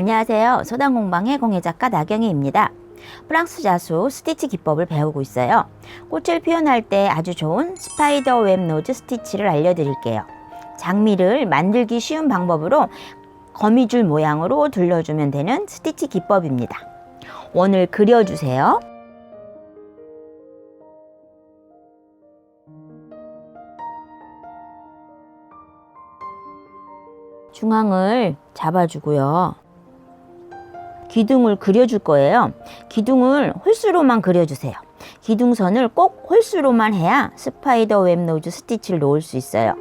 안녕하세요. 소단공방의 공예작가 나경희입니다. 프랑스 자수 스티치 기법을 배우고 있어요. 꽃을 표현할 때 아주 좋은 스파이더 웹 노즈 스티치를 알려드릴게요. 장미를 만들기 쉬운 방법으로 거미줄 모양으로 둘러주면 되는 스티치 기법입니다. 원을 그려주세요. 중앙을 잡아주고요. 기둥을 그려줄 거예요. 기둥을 홀수로만 그려주세요. 기둥선을 꼭 홀수로만 해야 스파이더 웹 노즈 스티치를 놓을 수 있어요.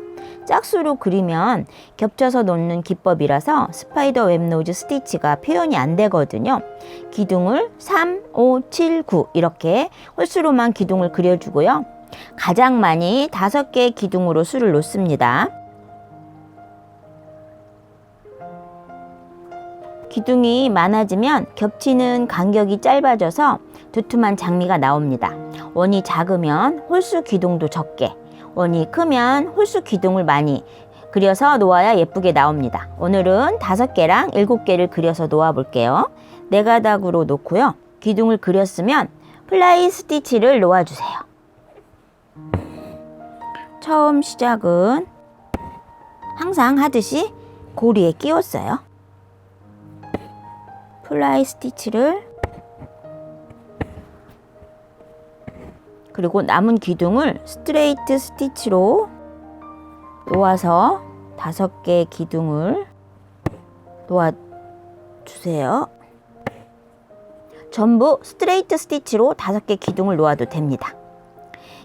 짝수로 그리면 겹쳐서 놓는 기법이라서 스파이더 웹 노즈 스티치가 표현이 안 되거든요. 기둥을 3, 5, 7, 9 이렇게 홀수로만 기둥을 그려주고요. 가장 많이 5개의 기둥으로 수를 놓습니다. 기둥이 많아지면 겹치는 간격이 짧아져서 두툼한 장미가 나옵니다. 원이 작으면 홀수 기둥도 적게, 원이 크면 홀수 기둥을 많이 그려서 놓아야 예쁘게 나옵니다. 오늘은 다섯 개랑 일곱 개를 그려서 놓아 볼게요. 네 가닥으로 놓고요. 기둥을 그렸으면 플라이 스티치를 놓아 주세요. 처음 시작은 항상 하듯이 고리에 끼웠어요. 플라이 스티치를 그리고 남은 기둥을 스트레이트 스티치로 놓아서 다섯 개의 기둥을 놓아 주세요. 전부 스트레이트 스티치로 다섯 개 기둥을 놓아도 됩니다.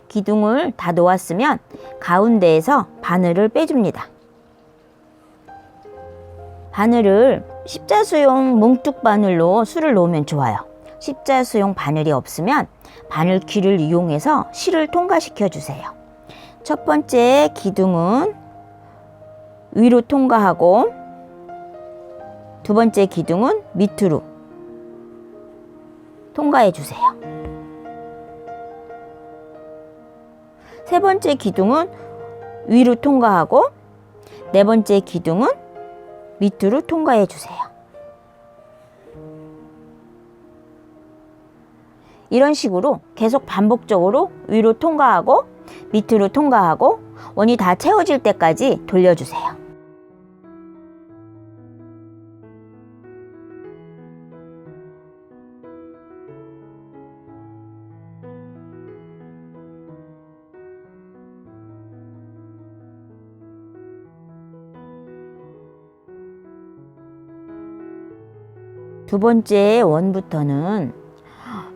기둥을 다 놓았으면 가운데에서 바늘을 빼줍니다. 바늘을 십자수용 뭉뚝 바늘로 술을 놓으면 좋아요. 십자수용 바늘이 없으면 바늘 귀를 이용해서 실을 통과시켜 주세요. 첫 번째 기둥은 위로 통과하고 두 번째 기둥은 밑으로 통과해 주세요. 세 번째 기둥은 위로 통과하고 네 번째 기둥은 밑으로 통과해 주세요. 이런 식으로 계속 반복적으로 위로 통과하고 밑으로 통과하고 원이 다 채워질 때까지 돌려주세요. 두 번째 원부터는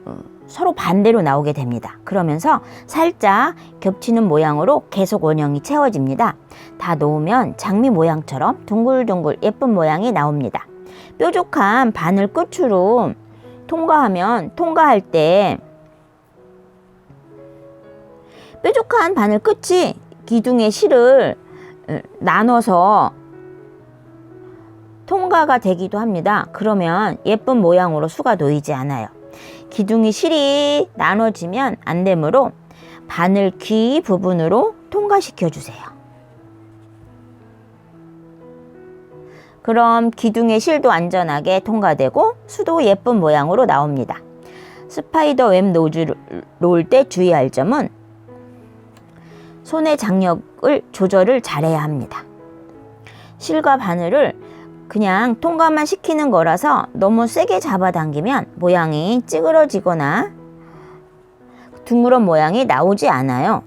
어, 서로 반대로 나오게 됩니다. 그러면서 살짝 겹치는 모양으로 계속 원형이 채워집니다. 다 놓으면 장미 모양처럼 둥글둥글 예쁜 모양이 나옵니다. 뾰족한 바늘 끝으로 통과하면 통과할 때 뾰족한 바늘 끝이 기둥의 실을 어, 나눠서 통과가 되기도 합니다. 그러면 예쁜 모양으로 수가 놓이지 않아요. 기둥이 실이 나눠지면 안 되므로 바늘 귀 부분으로 통과시켜 주세요. 그럼 기둥의 실도 안전하게 통과되고 수도 예쁜 모양으로 나옵니다. 스파이더 웹 노즈를 놓을 때 주의할 점은 손의 장력을 조절을 잘해야 합니다. 실과 바늘을 그냥 통과만 시키는 거라서 너무 세게 잡아당기면 모양이 찌그러지거나 둥그런 모양이 나오지 않아요.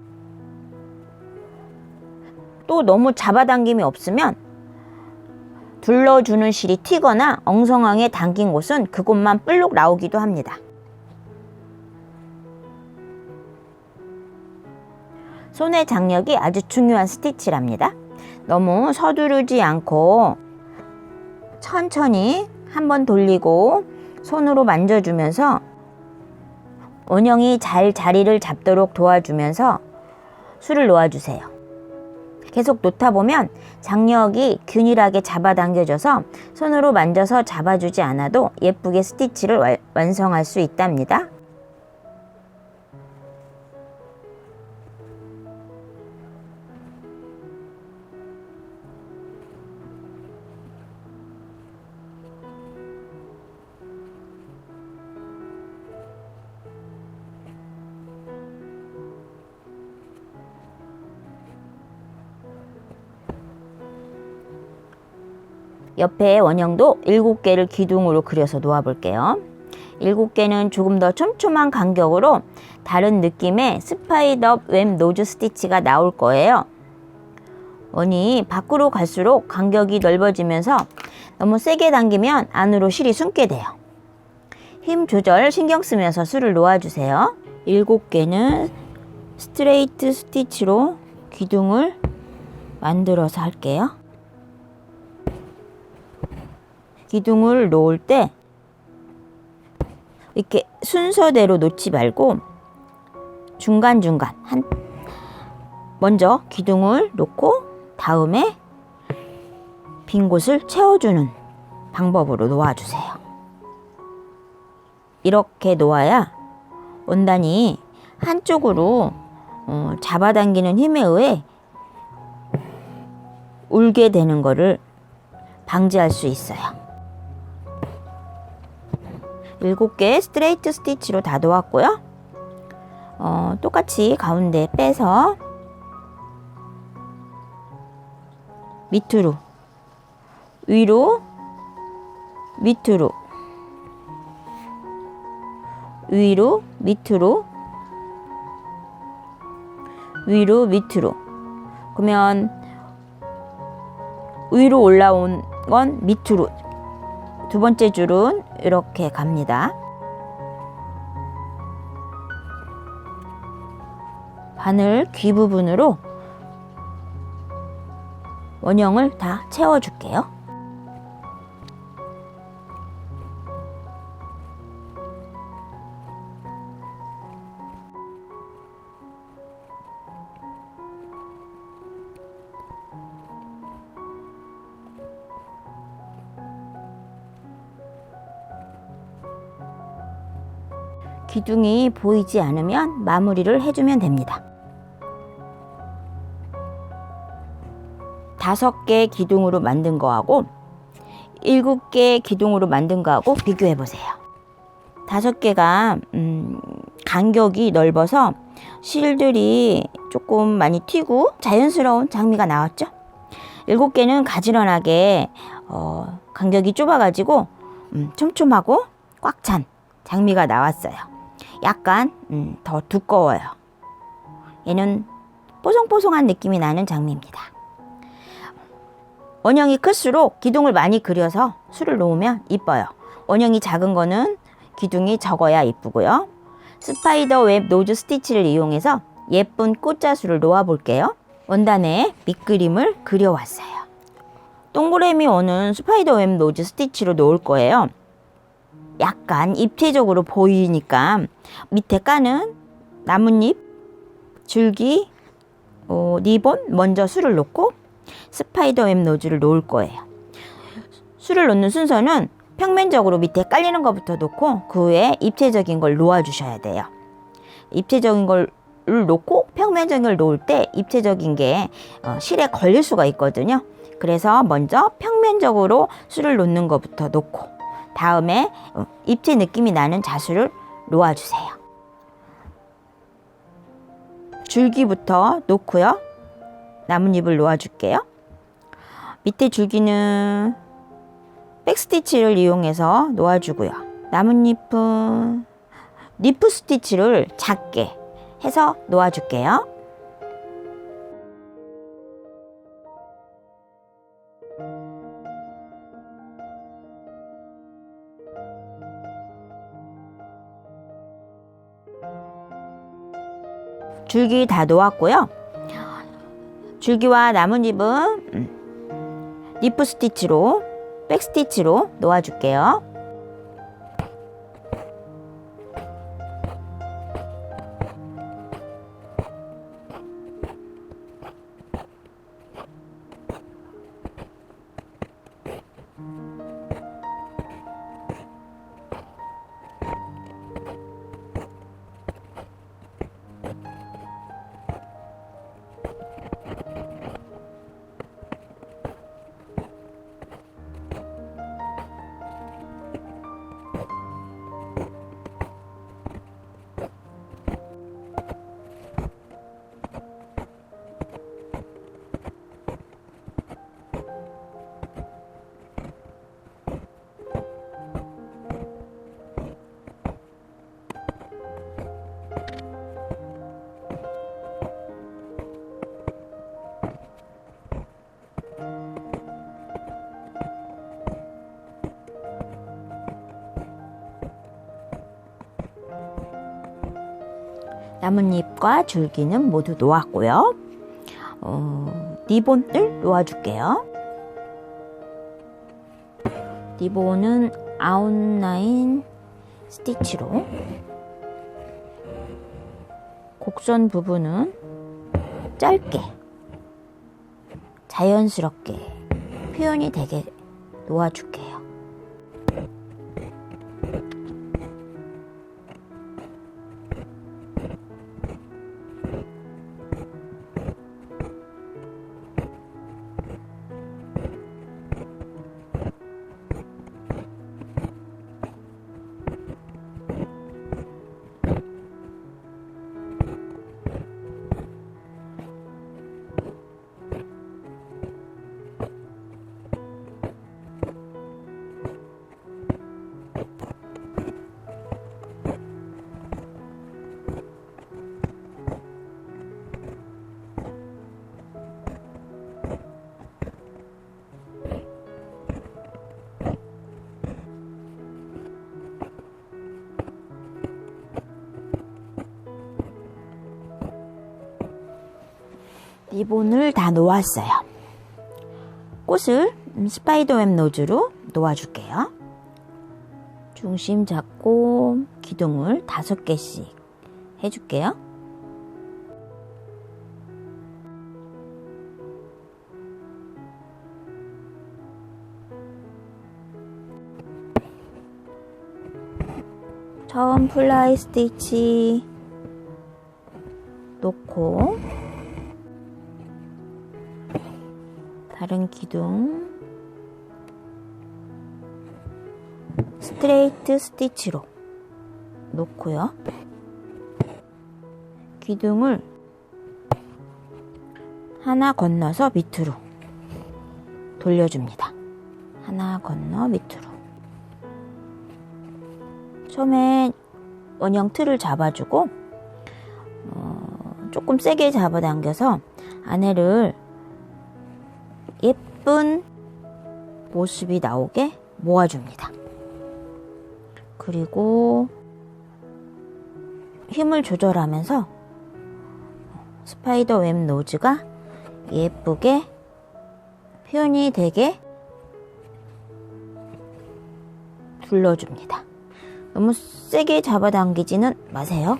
또 너무 잡아당김이 없으면 둘러주는 실이 튀거나 엉성하게 당긴 곳은 그곳만 볼록 나오기도 합니다. 손의 장력이 아주 중요한 스티치랍니다. 너무 서두르지 않고 천천히 한번 돌리고 손으로 만져주면서 원형이 잘 자리를 잡도록 도와주면서 술을 놓아주세요. 계속 놓다 보면 장력이 균일하게 잡아당겨져서 손으로 만져서 잡아주지 않아도 예쁘게 스티치를 완성할 수 있답니다. 옆에 원형도 7개를 기둥으로 그려서 놓아 볼게요. 7개는 조금 더 촘촘한 간격으로 다른 느낌의 스파이더 웹 노즈 스티치가 나올 거예요. 원이 밖으로 갈수록 간격이 넓어지면서 너무 세게 당기면 안으로 실이 숨게 돼요. 힘 조절 신경 쓰면서 술을 놓아주세요. 7개는 스트레이트 스티치로 기둥을 만들어서 할게요. 기둥을 놓을 때 이렇게 순서대로 놓지 말고 중간중간 한 먼저 기둥을 놓고 다음에 빈 곳을 채워주는 방법으로 놓아주세요. 이렇게 놓아야 원단이 한쪽으로 어, 잡아당기는 힘에 의해 울게 되는 것을 방지할 수 있어요. 일곱 개 스트레이트 스티치로 다 놓았고요. 어, 똑같이 가운데 빼서 밑으로 위로 밑으로 위로 밑으로 위로 밑으로 그러면 위로 올라온 건 밑으로 두 번째 줄은 이렇게 갑니다. 바늘 귀 부분으로 원형을 다 채워줄게요. 기둥이 보이지 않으면 마무리를 해주면 됩니다. 다섯 개 기둥으로 만든 거하고 일곱 개 기둥으로 만든 거하고 비교해 보세요. 다섯 개가 음, 간격이 넓어서 실들이 조금 많이 튀고 자연스러운 장미가 나왔죠. 일곱 개는 가지런하게 어, 간격이 좁아가지고 음, 촘촘하고 꽉 찬 장미가 나왔어요. 약간 음, 더 두꺼워요. 얘는 뽀송뽀송한 느낌이 나는 장미입니다. 원형이 클수록 기둥을 많이 그려서 술을 놓으면 이뻐요. 원형이 작은 거는 기둥이 적어야 이쁘고요. 스파이더 웹 노즈 스티치를 이용해서 예쁜 꽃자수를 놓아 볼게요. 원단에 밑그림을 그려왔어요. 동그라미 원은 스파이더 웹 노즈 스티치로 놓을 거예요. 약간 입체적으로 보이니까 밑에 까는 나뭇잎, 줄기, 어, 리본 먼저 술을 놓고 스파이더 웹 노즐을 놓을 거예요. 술을 놓는 순서는 평면적으로 밑에 깔리는 것부터 놓고 그 후에 입체적인 걸 놓아 주셔야 돼요. 입체적인 걸 놓고 평면적인 걸 놓을 때 입체적인 게 어, 실에 걸릴 수가 있거든요. 그래서 먼저 평면적으로 술을 놓는 것부터 놓고 다음에 어, 입체 느낌이 나는 자수를 놓아 주세요. 줄기부터 놓고요. 나뭇잎을 놓아줄게요. 밑에 줄기는 백스티치를 이용해서 놓아주고요. 나뭇잎은 리프 스티치를 작게 해서 놓아줄게요. 줄기 다 놓았고요. 줄기와 나뭇잎은 음, 리프 스티치로 백 스티치로 놓아줄게요. 나뭇잎과 줄기는 모두 놓았고요. 어, 리본을 놓아줄게요. 리본은 아웃라인 스티치로 곡선 부분은 짧게 자연스럽게 표현이 되게 놓아줄게요. 리본을 다 놓았어요. 꽃을 스파이더웹 노즈로 놓아줄게요. 중심 잡고 기둥을 다섯 개씩 해줄게요. 처음 플라이 스티치 놓고 다른 기둥 스트레이트 스티치로 놓고요. 기둥을 하나 건너서 밑으로 돌려줍니다. 하나 건너 밑으로. 처음에 원형 틀을 잡아주고 어, 조금 세게 잡아당겨서 안에를 예쁜 모습이 나오게 모아줍니다. 그리고 힘을 조절하면서 스파이더 웹 노즈가 예쁘게 표현이 되게 둘러줍니다. 너무 세게 잡아당기지는 마세요.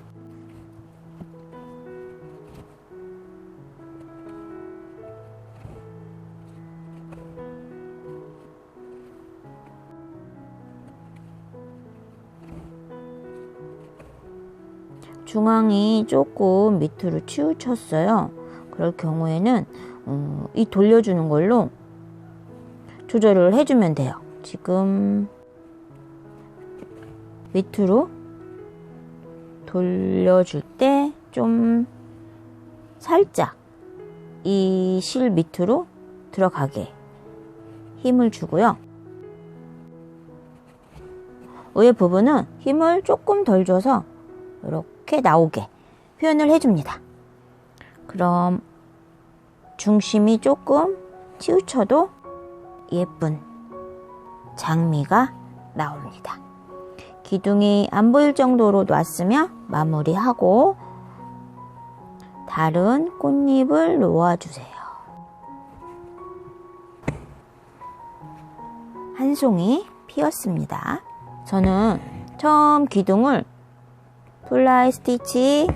중앙이 조금 밑으로 치우쳤어요. 그럴 경우에는 어, 이 돌려주는 걸로 조절을 해주면 돼요. 지금 밑으로 돌려줄 때 좀 살짝 이 실 밑으로 들어가게 힘을 주고요. 위에 부분은 힘을 조금 덜 줘서 이렇게 나오게 표현을 해줍니다. 그럼 중심이 조금 치우쳐도 예쁜 장미가 나옵니다. 기둥이 안 보일 정도로 놨으며 마무리하고 다른 꽃잎을 놓아주세요. 한 송이 피었습니다. 저는 처음 기둥을 플라이 스티치로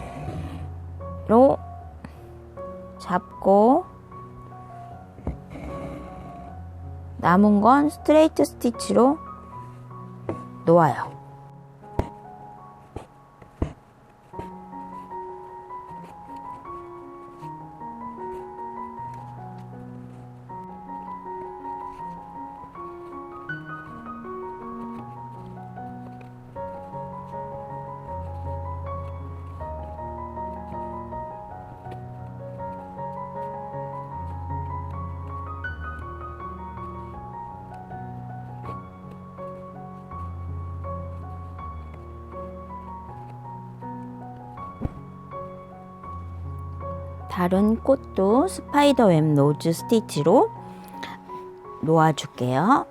잡고 남은 건 스트레이트 스티치로 놓아요. 다른 꽃도 스파이더웹 노즈 스티치로 놓아줄게요.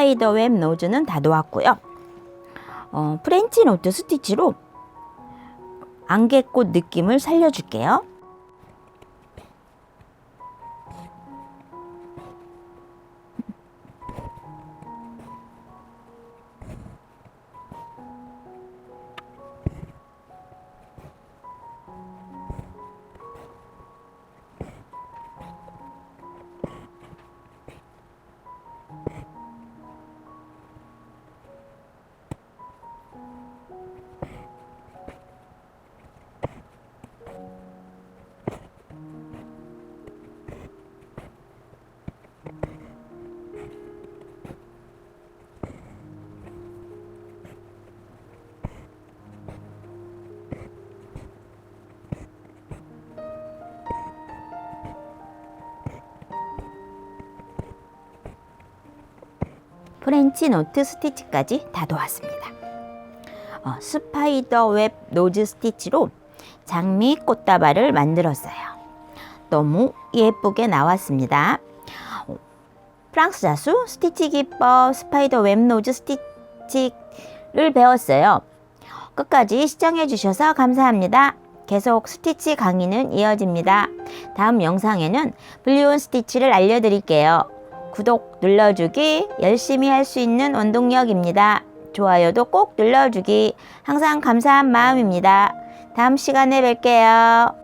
스파이더 웹 노즈는 다 놓았고요. 어, 프렌치 노트 스티치로 안개꽃 느낌을 살려줄게요. 프렌치 노트 스티치까지 다 도왔습니다. 어, 스파이더 웹 노즈 스티치로 장미 꽃다발을 만들었어요. 너무 예쁘게 나왔습니다. 어, 프랑스 자수 스티치 기법 스파이더 웹 노즈 스티치를 배웠어요. 끝까지 시청해 주셔서 감사합니다. 계속 스티치 강의는 이어집니다. 다음 영상에는 블리온 스티치를 알려드릴게요. 구독 눌러주기 열심히 할 수 있는 원동력입니다. 좋아요도 꼭 눌러주기 항상 감사한 마음입니다. 다음 시간에 뵐게요.